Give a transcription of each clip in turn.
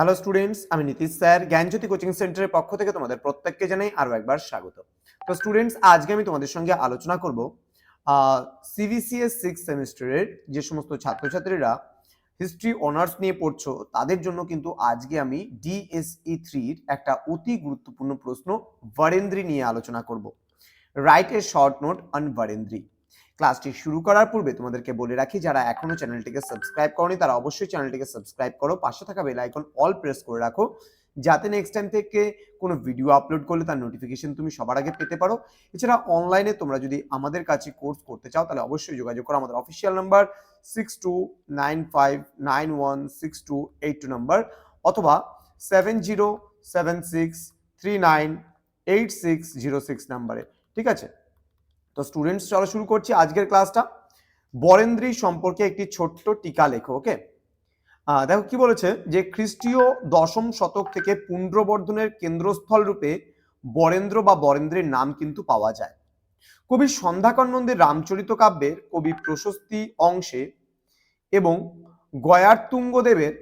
Hello students আমি Nitish sir, জ্ঞানজ্যোতি coaching সেন্টারের পক্ষ থেকে তোমাদের প্রত্যেককে জানাই আরও একবার স্বাগত। তো স্টুডেন্টস আজকে আমি তোমাদের সঙ্গে আলোচনা করব সিবিসিএস সিক্স সেমিস্টারের যে সমস্ত ছাত্রছাত্রীরা হিস্ট্রি অনার্স নিয়ে পড়ছো, তাদের জন্য কিন্তু আজকে আমি ডিএসই থ্রির একটা অতি গুরুত্বপূর্ণ প্রশ্ন বরেন্দ্রী নিয়ে আলোচনা করব। Write a short note on Barendri ক্লাসটি শুরু করার পূর্বে তোমাদেরকে বলে রাখি, যারা এখনও চ্যানেলটিকে সাবস্ক্রাইব করনি, তারা অবশ্যই চ্যানেলটিকে সাবস্ক্রাইব করো। পাশে থাকা বেল আইকন অল প্রেস করে রাখো, যাতে নেক্সট টাইম থেকে কোনো ভিডিও আপলোড করলে তার নোটিফিকেশন তুমি সবার আগে পেতে পারো। এছাড়া অনলাইনে তোমরা যদি আমাদের কাছে কোর্স করতে চাও, তাহলে অবশ্যই যোগাযোগ করো। আমাদের official number six two nine five nine one six two eight two number অথবা seven zero seven six three nine eight six zero six নাম্বারে ঠিক আছে? তো স্টুডেন্টস চলো শুরু করছি আজকের ক্লাসটা বরেন্দ্রী সম্পর্কে একটি ছোট্ট টিকা লেখো ওকে দেখো কি বলেছে? যে খ্রিস্টীয় দশম শতক থেকে পুণ্ড্রবর্ধনের কেন্দ্রস্থল রূপে বরেন্দ্র বা বরেন্দ্রের নাম কিন্তু পাওয়া যায়। কবি সন্ধ্যাকর নন্দীর রামচরিত কাব্যের কবি প্রশস্তি অংশে এবং গয়ারতুঙ্গদেবের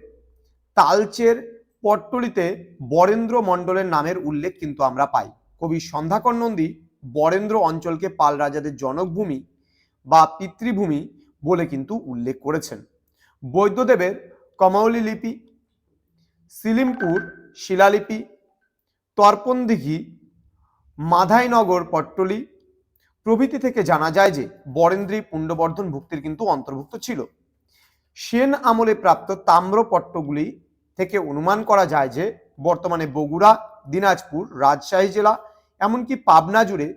তালচের পট্টলিতে বরেন্দ্র মণ্ডলের নামের উল্লেখ কিন্তু আমরা পাই। কবি সন্ধ্যাকর নন্দী বরেন্দ্র অঞ্চলকে পাল রাজাদের জনকভূমি বা পিতৃভূমি বলে কিন্তু উল্লেখ করেছেন। বৈদ্যদেবের কমাউলি লিপি, সিলিমপুর শিলালিপি, তর্পণদিঘি, মাধাইনগর পট্টলি প্রভৃতি থেকে জানা যায় যে বরেন্দ্রী পুণ্ডবর্ধন ভুক্তির কিন্তু অন্তর্ভুক্ত ছিল। সেন আমলে প্রাপ্ত তাম্রপট্টগুলি থেকে অনুমান করা যায় যে বর্তমানে বগুড়া, দিনাজপুর, রাজশাহী জেলা এমনকি পাবনা জুড়ে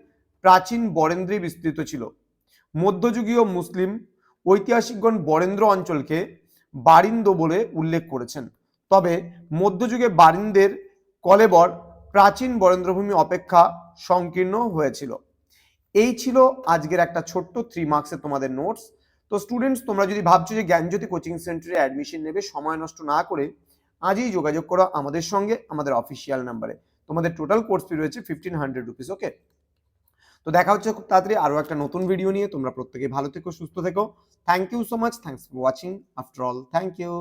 প্রাচীন বরেন্দ্রী বিস্তৃত ছিল। মধ্যযুগীয় মুসলিম ঐতিহাসিকগণ বরেন্দ্র অঞ্চলকে বারিন্দ বলে উল্লেখ করেছেন। তবে মধ্যযুগে বারিন্দের কলেবর প্রাচীন বরেন্দ্রভূমি অপেক্ষা সংকীর্ণ হয়েছিল। এই ছিল আজকের একটা ছোট্ট থ্রি মার্কসের তোমাদের নোটস তো স্টুডেন্টস তোমরা যদি ভাবছ যে জ্ঞানজ্যোতি কোচিং সেন্টারে অ্যাডমিশন নেবে, সময় নষ্ট না করে আজই যোগাযোগ করো আমাদের সঙ্গে, আমাদের অফিসিয়াল নাম্বারে তোমাদের টোটাল কোর্স ফি রয়েছে ফিফটিন হান্ড্রেড রুপিস ওকে তো দেখা হচ্ছে খুব তাড়াতাড়ি আরও একটা নতুন ভিডিও নিয়ে। তোমরা প্রত্যেকে ভালো থেকো, সুস্থ থেকো। Thank you so much thanks for watching after all thank you